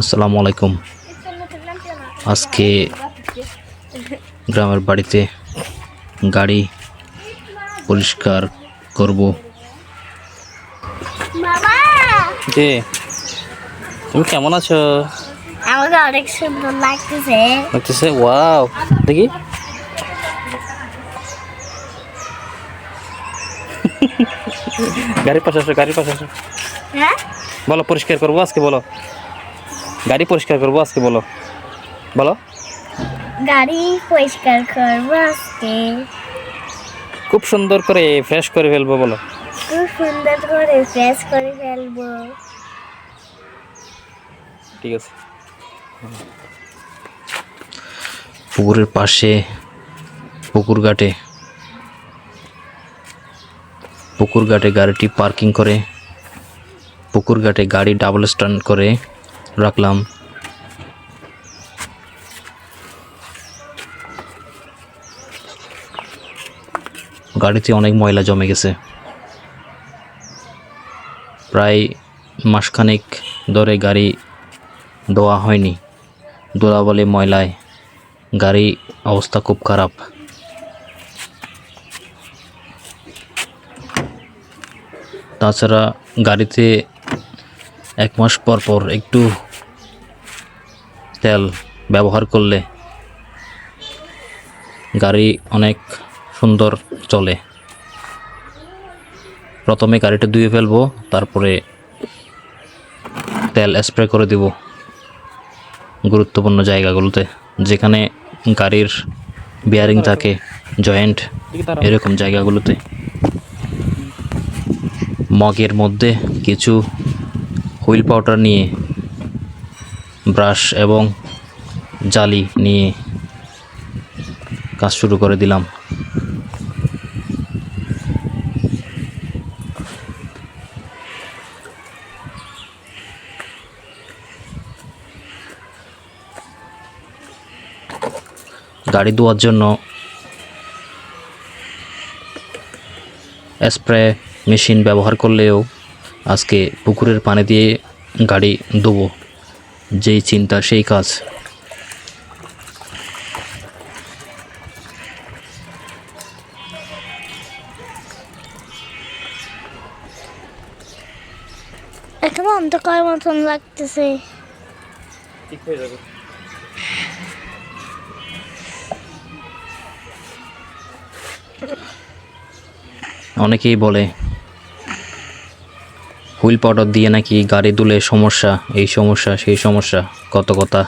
আসসালামু আলাইকুম আজকে গ্রামের বাড়িতে গাড়ি পরিষ্কার করব। যে তুমি কেমন আছো? আমাকে অনেক সুন্দর লাগতেছে। লাগতেছে? ওয়াও। দেখি। গাড়ির পাশে আসো গাড়ির পাশে আসো। হ্যাঁ? বলো পরিষ্কার করব আজকে বলো। গাড়ি পরিষ্কার করব আজকে বলো। বলো। গাড়ি পরিষ্কার করব আজকে। খুব সুন্দর করে ফ্রেশ করে ফেলব বলো। খুব সুন্দর করে ফ্রেশ করে ফেলব। ঠিক আছে। পুকুরের পাশে পুকুর ঘাটে। পুকুর ঘাটে গাড়িটি পার্কিং করে পুকুর ঘাটে গাড়ি ডাবল স্ট্যান্ড করে রাখলাম। গাড়িতে অনেক ময়লা জমে গেছে। প্রায় মাসখানেক ধরে গাড়ি ধোয়া হয়নি। ধুলাবলে, ময়লায় গাড়ি অবস্থা খুব খারাপ। তাছাড়া গাড়িতে এক মাস পর পর একটু তেল ব্যবহার করলে গাড়ি অনেক সুন্দর চলে। প্রথমে গাড়িটা ধুয়ে ফেলব তারপরে তেল স্প্রে করে দিব গুরুত্বপূর্ণ জায়গাগুলোতে। যেখানে গাড়ির বিয়ারিং থাকে জয়েন্ট এরকম জায়গাগুলোতে। মগের মধ্যে কিছু হুইল পাউডার নিয়ে, ব্রাশ এবং জালি নিয়ে কাজ শুরু করে দিলাম। গাড়ি ধোয়ার জন্য স্প্রে মেশিন ব্যবহার করলেও আজকে পুকুরের পানি দিয়ে গাড়ি ধোবো। যেই চিন্তা সেই কাজ। এখন অন্ধকার মতন লাগতেছে। ঠিক হয়ে যাবে। অনেকেই বলে, হুইল পাউডার দিয়ে নাকি গাড়ি দুলে সমস্যা, এই সমস্যা, সেই সমস্যা, কত কথা।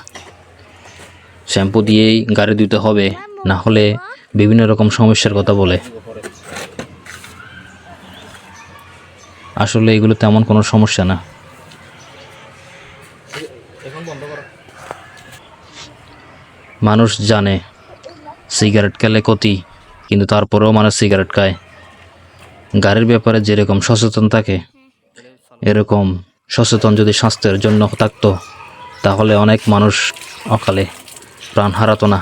শ্যাম্পু দিয়েই গাড়ি ধুতে হবে, না হলে বিভিন্ন রকম সমস্যার কথা বলে। আসলে এগুলো তেমন কোনো সমস্যা না। মানুষ জানে, সিগারেট খেলে ক্ষতি, কিন্তু তারপরেও মানুষ সিগারেট খায়। গাড়ির ব্যাপারে যেরকম সচেতন থাকে, এরকম সচেতন যদি স্বাস্থ্যের জন্য থাকতো, তাহলে অনেক মানুষ অকালে প্রাণ হারাতো না।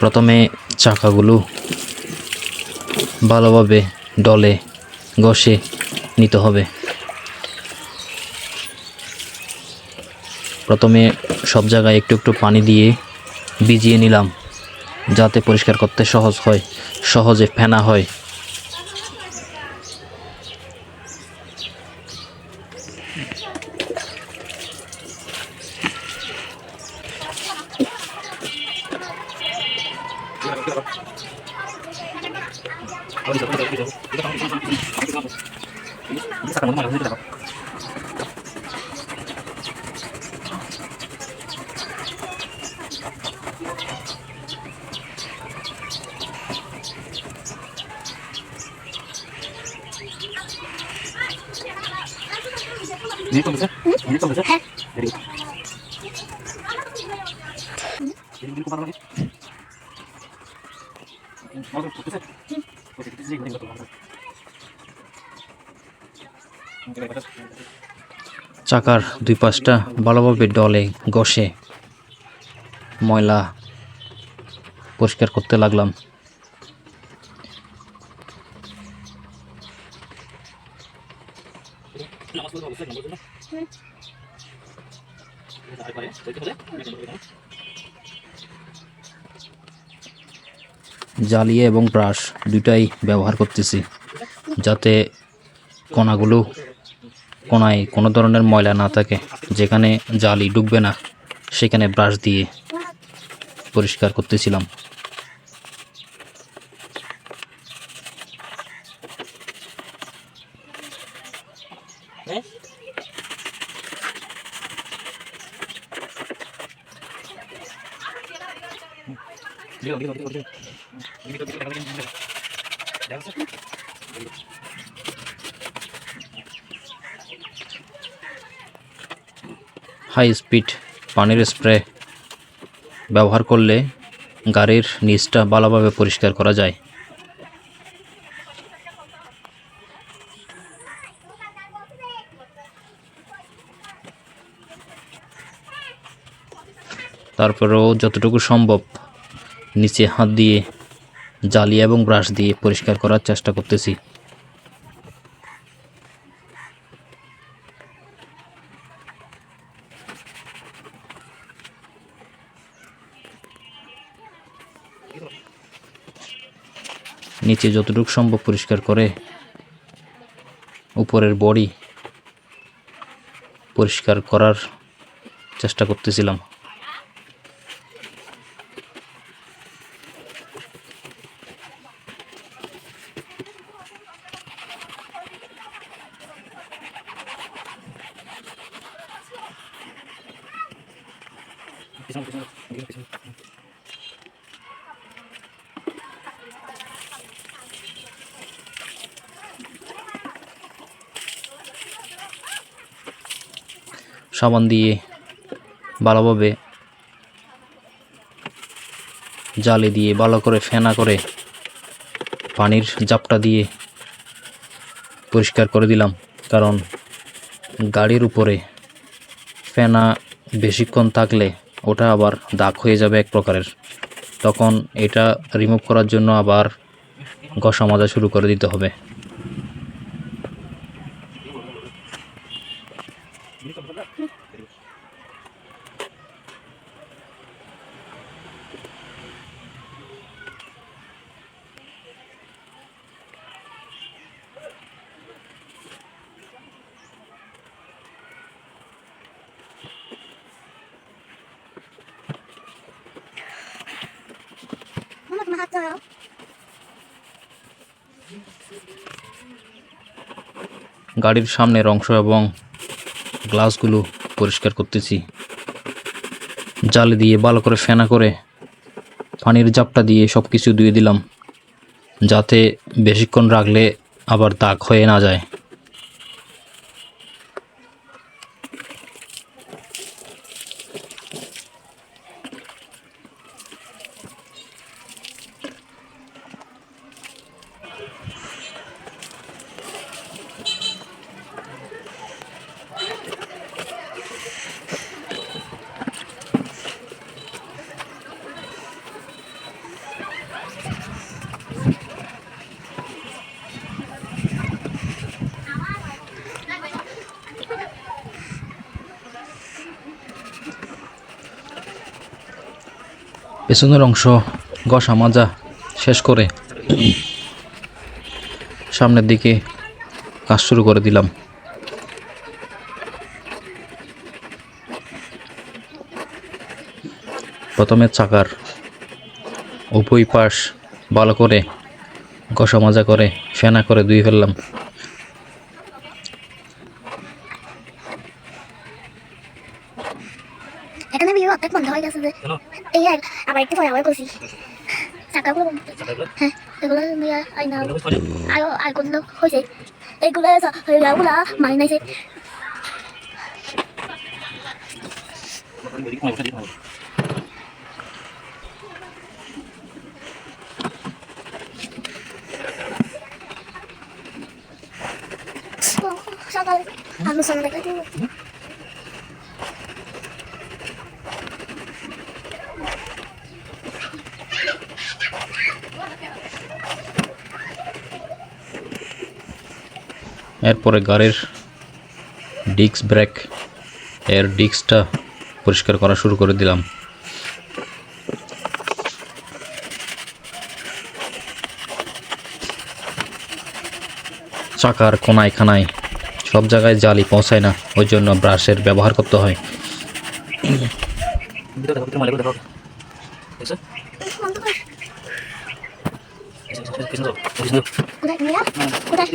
প্রথমে চাকাগুলো ভালোভাবে ডলে ঘষে নিতে হবে। প্রথমে সব জায়গায় একটু একটু পানি দিয়ে ভিজিয়ে নিলাম, যাতে পরিষ্কার করতে সহজ হয়, সহজে ফেনা হয়। চাকার দুই পাশটা ভালোভাবে ডলে ঘষে ময়লা পরিষ্কার করতে লাগলাম। জ্বালিয়ে এবং ব্রাশ দুটাই ব্যবহার করতেছি, যাতে কণাগুলো কোনায় কোনো ধরনের ময়লা না থাকে। যেখানে জালি ডুববে না, সেখানে ব্রাশ দিয়ে পরিষ্কার করতেছিলাম। হাই স্পিড পানির স্প্রে ব্যবহার করলে গাড়ির নিচটা ভালোভাবে পরিষ্কার করা যায়। তারপরেও যতটুকু সম্ভব নিচে হাত দিয়ে জালি এবং ব্রাশ দিয়ে পরিষ্কার করার চেষ্টা করতেছি। নিচে যতটুকু সম্ভব পরিষ্কার করে উপরের বডি পরিষ্কার করার চেষ্টা করতেছিলাম। সাবান দিয়ে ভালোভাবে জালে দিয়ে ভালো করে ফেনা করে পানির জাপটা দিয়ে পরিষ্কার করে দিলাম। কারণ গাড়ির উপরে ফেনা বেশিক্ষণ থাকলে ওটা আবার দাগ হয়ে যাবে এক প্রকারের। তখন এটা রিমুভ করার জন্য আবার ঘষা মাজা শুরু করে দিতে হবে। গাড়ির সামনের অংশ এবং গ্লাসগুলো পরিষ্কার করতেছি। জালে দিয়ে ভালো করে ফেনা করে পানির জাপটা দিয়ে সব কিছু ধুয়ে দিলাম, যাতে বেশিক্ষণ রাখলে আবার দাগ হয়ে না যায়। পেছনের অংশ গসা মাজা শেষ করে সামনের দিকে কাজ শুরু করে দিলাম। প্রথমে চাকার উভয় পাশ ভালো করে গসা মাজা করে ফেনা করে ধুয়ে ফেললাম এখানে ভিডিও অর্ধেক বন্ধ হয়ে গেছে যে এই আর আবার একটু পরে আবার করছি চাকাগুলো বন্ধ হ্যাঁ এগুলো নিয়ে আইনা আর আর কোনগুলো হয়েছে এগুলো এগুলা মারি নাইছে সকাল আলোচনা দেখে এরপরে গাড়ির ডিস্ক ব্রেক এর ডিস্কটা পরিষ্কার করা শুরু করে দিলাম। চাকার কোনায় খানায় সব জায়গায় জালি পৌঁছায় না, ওই জন্য ব্রাশের ব্যবহার করতে হয়। ভিতরে দেখো ভিতরে ময়লা দেখো দেখছ বন্ধ কর পিছনে যাও পিছনে যাও কোথায় মেয়েরা কোথায়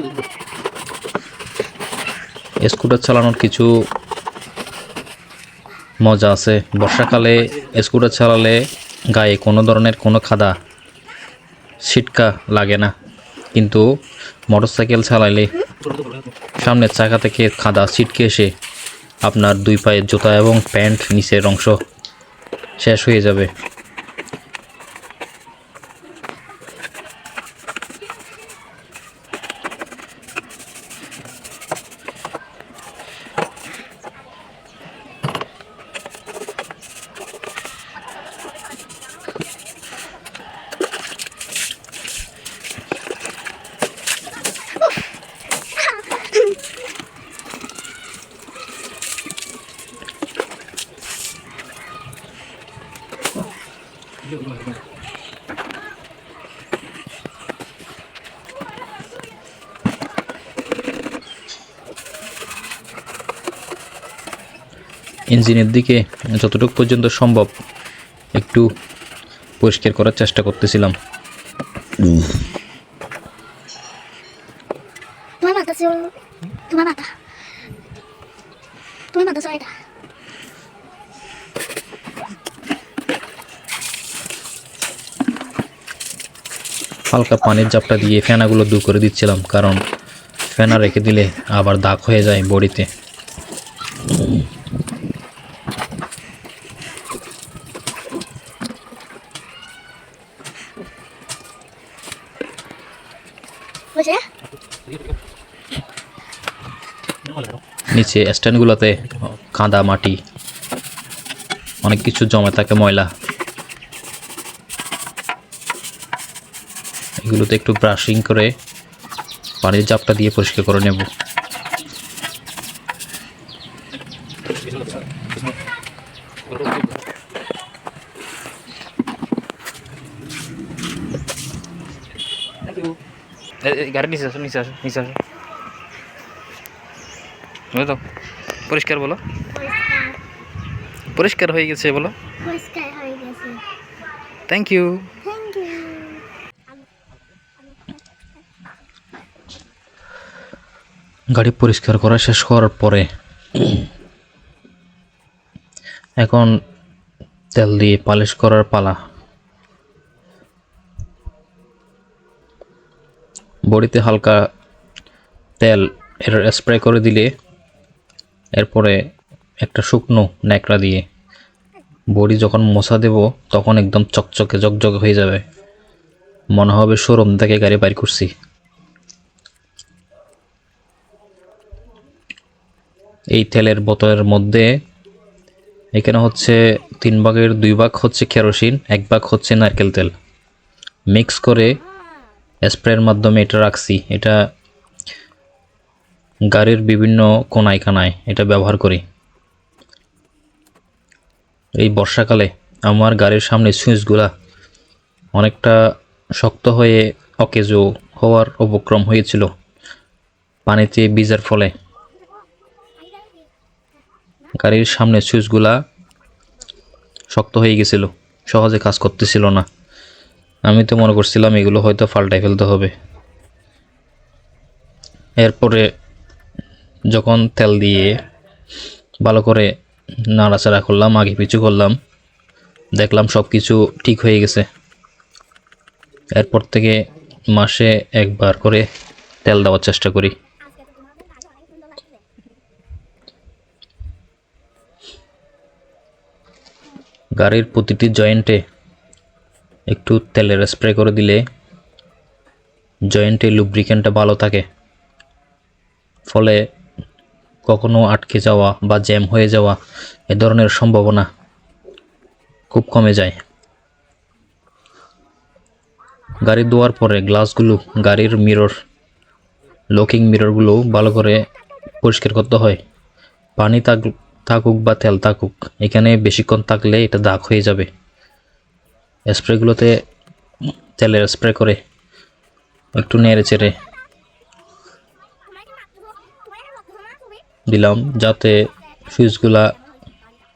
স্কুটার চালানোর কিছু মজা আছে। বর্ষাকালে স্কুটার চালালে গায়ে কোনো ধরনের কোনো খাদা ছিটকা লাগে না। কিন্তু মোটরসাইকেল চালাইলে সামনের চাকা থেকে খাদা ছিটকে এসে আপনার দুই পায়ের জুতা এবং প্যান্ট নিচের অংশ শেষ হয়ে যাবে। ইঞ্জিনের দিকে যতটুকু পর্যন্ত সম্ভব একটু পরিষ্কার করার চেষ্টা করতেছিলাম। হালকা পানির জাপটা দিয়ে ফেনাগুলো দূর করে দিচ্ছিলাম কারণ ফেনা রেখে দিলে আবার দাগ হয়ে যায় বডিতে বুঝে ময়লা দেখো নিচে স্ট্যান্ডগুলোতে কাদা মাটি, অনেক কিছু জমে থাকে ময়লা। এগুলোতে একটু ব্রাশিং করে পানির জাপটা দিয়ে পরিষ্কার করে নেব। গাড়ি নিচে আসো নিচে আসো নিচে আসো। বুঝলো পরিষ্কার বলো। পরিষ্কার হয়ে গেছে বলো। হয়ে থ্যাংক ইউ গাড়ি পরিষ্কার করা শেষ করার পরে এখন তেল দিয়ে পালিশ করার পালা। বডিতে হালকা তেল এর স্প্রে করে দিলে এরপরে একটা শুকনো ন্যাকড়া দিয়ে বডি যখন মোছা দেব, তখন একদম চকচকে জকজকে হয়ে যাবে। মনে হবে শোরুম থেকে গাড়ি বাইর করছি। এই তেলের বোতলের মধ্যে এখানে হচ্ছে তিন ভাগের দুই ভাগ হচ্ছে কেরোসিন, এক ভাগ হচ্ছে নারকেল তেল। মিক্স করে স্প্রের মাধ্যমে এটা রাখছি। এটা গাড়ির বিভিন্ন কোনায় কানায় এটা ব্যবহার করি। এই বর্ষাকালে আমার গাড়ির সামনে সুইচগুলা অনেকটা শক্ত হয়ে অকেজো হওয়ার উপক্রম হয়েছিল। পানিতে ভিজার ফলে গাড়ির সামনে সুইচগুলা শক্ত হয়ে গেছিল, সহজে কাজ করতেছিল না। আমি তো মনে করছিলাম এগুলো হয়তো পাল্টাই ফেলতে হবে। এরপরে যখন তেল দিয়ে ভালো করে নাড়াচাড়া করলাম, আগে পিছু করলাম, দেখলাম সব কিছু ঠিক হয়ে গেছে। এরপর থেকে মাসে একবার করে তেল দেওয়ার চেষ্টা করি। গাড়ির প্রতিটি জয়েন্টে একটু তেলের স্প্রে করে দিলে জয়েন্টে লুব্রিকেন্টটা ভালো থাকে। ফলে কখনো আটকে যাওয়া বা জ্যাম হয়ে যাওয়া এ ধরনের সম্ভাবনা খুব কমে যায়। গাড়ি ধোয়ার পরে গ্লাসগুলো, গাড়ির মিরর লকিং মিররগুলো ভালো করে পরিষ্কার করতে হয়। পানি থাক, থাকুক বা তেল থাকুক, এখানে বেশিক্ষণ থাকলে এটা দাগ হয়ে যাবে। স্প্রেগুলোতে তেলের স্প্রে করে একটু নেড়ে চেড়ে দিলাম যাতে ফিউজগুলা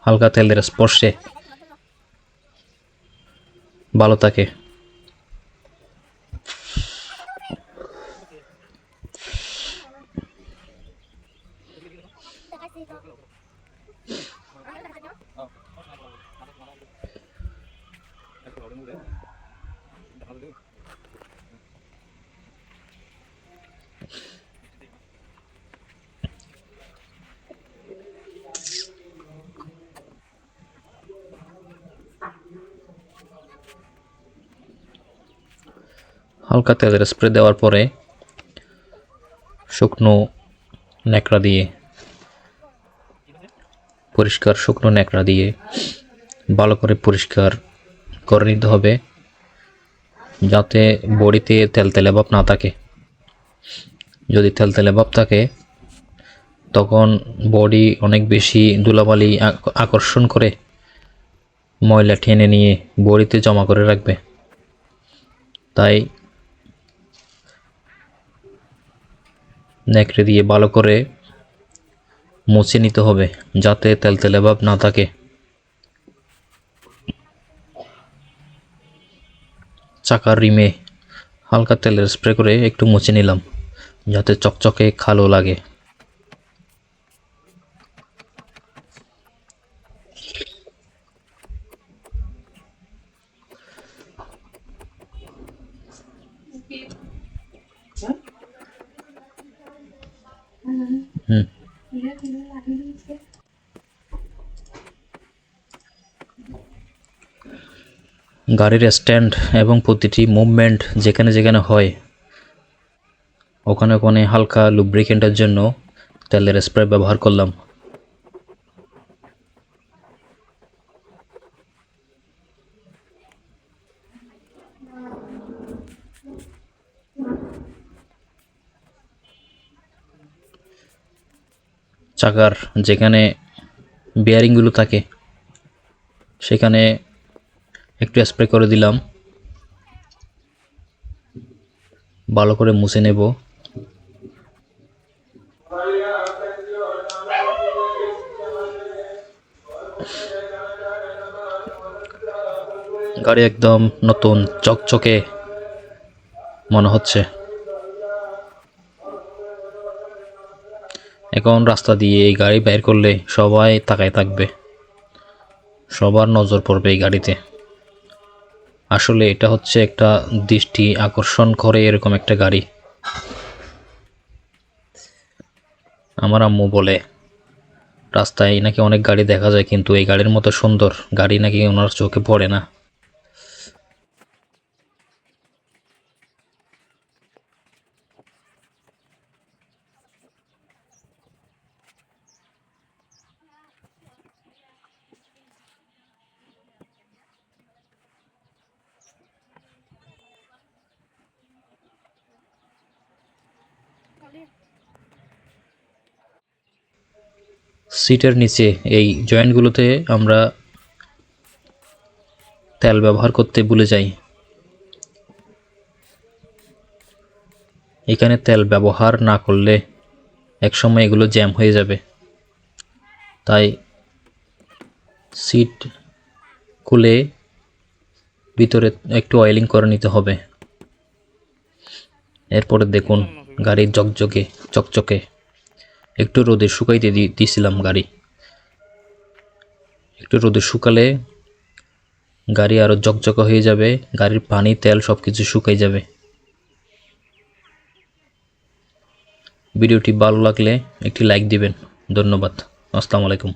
হালকা তেলের স্পর্শে ভালো থাকে। হালকা তেলের স্প্রে দেওয়ার পরে শুকনো ন্যাকড়া দিয়ে, পরিষ্কার শুকনো ন্যাকড়া দিয়ে ভালো করে পরিষ্কার করে নিতে হবে যাতে বড়িতে তেলতেলে ভাব না থাকে। যদি তেলতেলে ভাব থাকে, তখন বডি অনেক বেশি ধুলাবালি আকর্ষণ করে ময়লা টেনে নিয়ে বড়িতে জমা করে রাখবে। তাই নেকড়ে দিয়ে ভালো করে মুছে নিতে হবে, যাতে তেলতেলে ভাব না থাকে। চাকার রিমে হালকা তেলের স্প্রে করে একটু মুছে নিলাম, যাতে চকচকে খালো লাগে। গাড়ির স্ট্যান্ড এবং প্রতিটি মুভমেন্ট যেখানে যেখানে হয়, ওখানে ওখানে হালকা লুব্রিকেন্টের জন্য তেলের স্প্রে ব্যবহার করলাম। চাকার যেখানে বেয়ারিংগুলো থাকে, সেখানে একটু স্প্রে করে দিলাম। ভালো করে মুছে নেব। গাড়ি একদম নতুন, চকচকে মনে হচ্ছে। এখন রাস্তা দিয়ে এই গাড়ি বের করলে সবাই তাকায় থাকবে। সবার নজর পড়বে এই গাড়িতে। আসলে এটা হচ্ছে একটা দৃষ্টি আকর্ষণ করে এরকম একটা গাড়ি। আমার আম্মু বলে, রাস্তায় নাকি অনেক গাড়ি দেখা যায়, কিন্তু এই গাড়ির মতো সুন্দর গাড়ি নাকি ওনার চোখে পড়ে না। সিটের নিচে এই জয়েন্টগুলোতে আমরা তেল ব্যবহার করতে ভুলে যাই। এখানে তেল ব্যবহার না করলে একসময় এগুলো জ্যাম হয়ে যাবে। তাই সিট খুলে ভিতরে একটু অয়েলিং করে নিতে হবে। এরপরে দেখুন গাড়ি জকজকে, চকচকে। একটু রোদে শুকাইতে দিয়েছিলাম গাড়ি। একটু রোদে শুকালে গাড়ি আরও জকজকা হয়ে যাবে, গাড়ির পানি, তেল সব কিছু শুকাই যাবে। ভিডিওটি ভালো লাগলে একটি লাইক দিবেন। ধন্যবাদ। আসসালামু আলাইকুম।